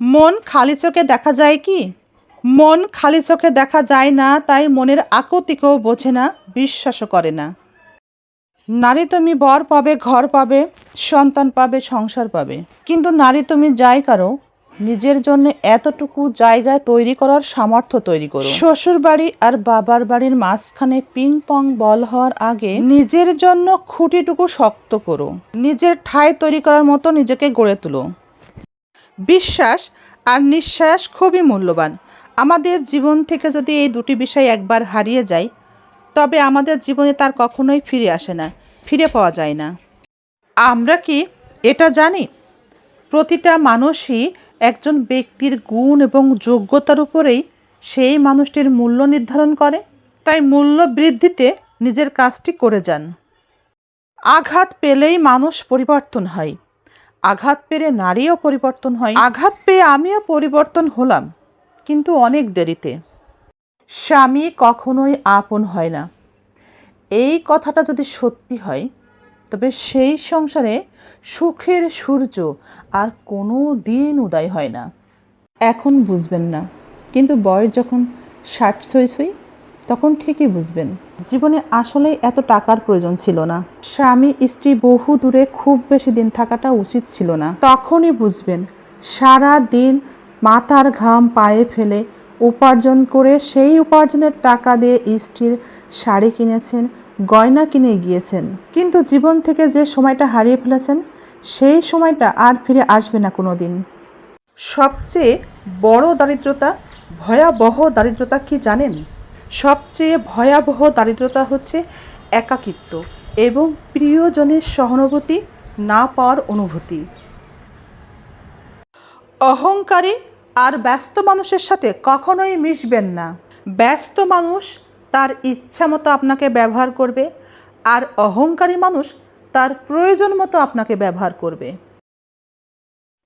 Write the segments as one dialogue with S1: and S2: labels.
S1: মন খালি চোখে দেখা যায় কি? মন খালি চোখে দেখা যায় না, তাই মনের আকতিকেও বোঝে না, বিশ্বাসও করে না। নারী তুমি বর পাবে, ঘর পাবে, সন্তান পাবে, সংসার পাবে। কিন্তু নারী তুমি যাই কারও, নিজের জন্য এতটুকু জায়গায় তৈরি করার সামর্থ্য তৈরি করো। শ্বশুর বাড়ি আর বাবার বাড়ির মাঝখানে পিং পং বল হওয়ার আগে নিজের জন্য খুঁটিটুকু শক্ত করো। নিজের ঠাঁই তৈরি করার মতো নিজেকে গড়ে তুলো। বিশ্বাস আর নিঃশ্বাস খুবই মূল্যবান। আমাদের জীবন থেকে যদি এই দুটি বিষয় একবার হারিয়ে যায়, তবে আমাদের জীবনে তার কখনোই ফিরে আসে না, ফিরে পাওয়া যায় না। আমরা কি এটা জানি? প্রতিটা মানুষই একজন ব্যক্তির গুণ এবং যোগ্যতার উপরেই সেই মানুষটির মূল্য নির্ধারণ করে। তাই মূল্য বৃদ্ধিতে নিজের কাজটি করে যান। আঘাত পেলেই মানুষ পরিবর্তন হয়। আঘাত পেলে নারীও পরিবর্তন হয়। আঘাত পেয়ে আমিও পরিবর্তন হলাম, কিন্তু অনেক দেরিতে। স্বামী কখনোই আপন হয় না। এই কথাটা যদি সত্যি হয়, তবে সেই সংসারে সুখের সূর্য আর কোনো দিন উদয় হয় না। এখন বুঝবেন না, কিন্তু বয়স যখন ষাট ছই ছই তখন ঠিকই বুঝবেন। জীবনে আসলে এত টাকার প্রয়োজন ছিল না। স্বামী, স্ত্রী বহু দূরে খুব বেশি দিন থাকাটা উচিত ছিল না। তখনই বুঝবেন, সারা দিন মাথার ঘাম পায়ে ফেলে উপার্জন করে সেই উপার্জনের টাকা দিয়ে স্ত্রীর শাড়ি কিনেছেন, গয়না কিনে গিয়েছেন। কিন্তু জীবন থেকে যে সময়টা হারিয়ে ফেলেছেন, সেই সময়টা আর ফিরে আসবে না কোনো দিন সবচেয়ে বড় দারিদ্রতা, ভয়াবহ দারিদ্রতা কি জানেন? সবচেয়ে ভয়াবহ দারিদ্রতা হচ্ছে একাকিত্ব এবং প্রিয়জনের সহানুভূতি না পাওয়ার অনুভূতি। অহংকারী আর ব্যস্ত মানুষের সাথে কখনোই মিশবেন না। ব্যস্ত মানুষ তার ইচ্ছা মতো আপনাকে ব্যবহার করবে আর অহংকারী মানুষ তার প্রয়োজন মতো আপনাকে ব্যবহার করবে।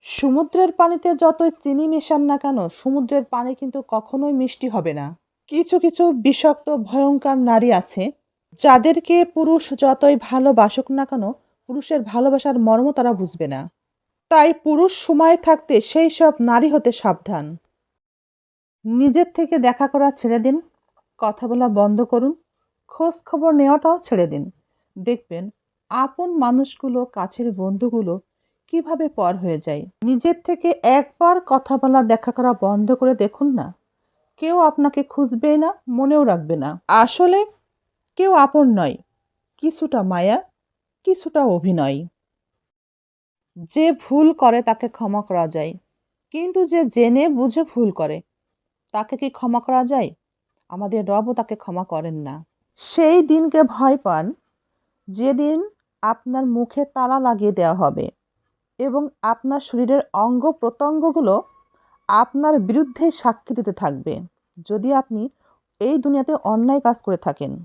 S1: সমুদ্রের পানিতে যতই চিনি মেশান না কেন, সমুদ্রের পানি কিন্তু কখনোই মিষ্টি হবে না। কিছু কিছু বিষাক্ত, ভয়ঙ্কর নারী আছে, যাদেরকে পুরুষ যতই ভালোবাসুক না কেন, পুরুষের ভালোবাসার মর্ম তারা বুঝবে না। তাই পুরুষ সময় থাকতে সেই সব নারী হতে সাবধান। নিজের থেকে দেখা করা ছেড়ে দিন, কথা বলা বন্ধ করুন, খোঁজ খবর নেওয়াটাও ছেড়ে দিন। দেখবেন আপন মানুষগুলো, কাছের বন্ধুগুলো কীভাবে পর হয়ে যায়। নিজের থেকে একবার কথা বলা, দেখা করা বন্ধ করে দেখুন না। কেউ আপনাকে খুঁজবে না, মনেও রাখবে না। আসলে কেউ আপন নয়, কিছুটা মায়া, কিছুটা অভিনয়। যে ভুল করে তাকে ক্ষমা করা যায়, কিন্তু যে জেনে বুঝে ভুল করে, তাকে কি ক্ষমা করা যায়? আমাদের রবও তাকে ক্ষমা করেন না। সেই দিনকে ভয় পান, যেদিন আপনার মুখে তালা লাগিয়ে দেওয়া হবে এবং আপনার শরীরের অঙ্গ প্রত্যঙ্গগুলো আপনার বিরুদ্ধে সাক্ষী দিতে থাকবে। যদি আপনি এই দুনিয়াতে অন্যায় কাজ করে থাকেন।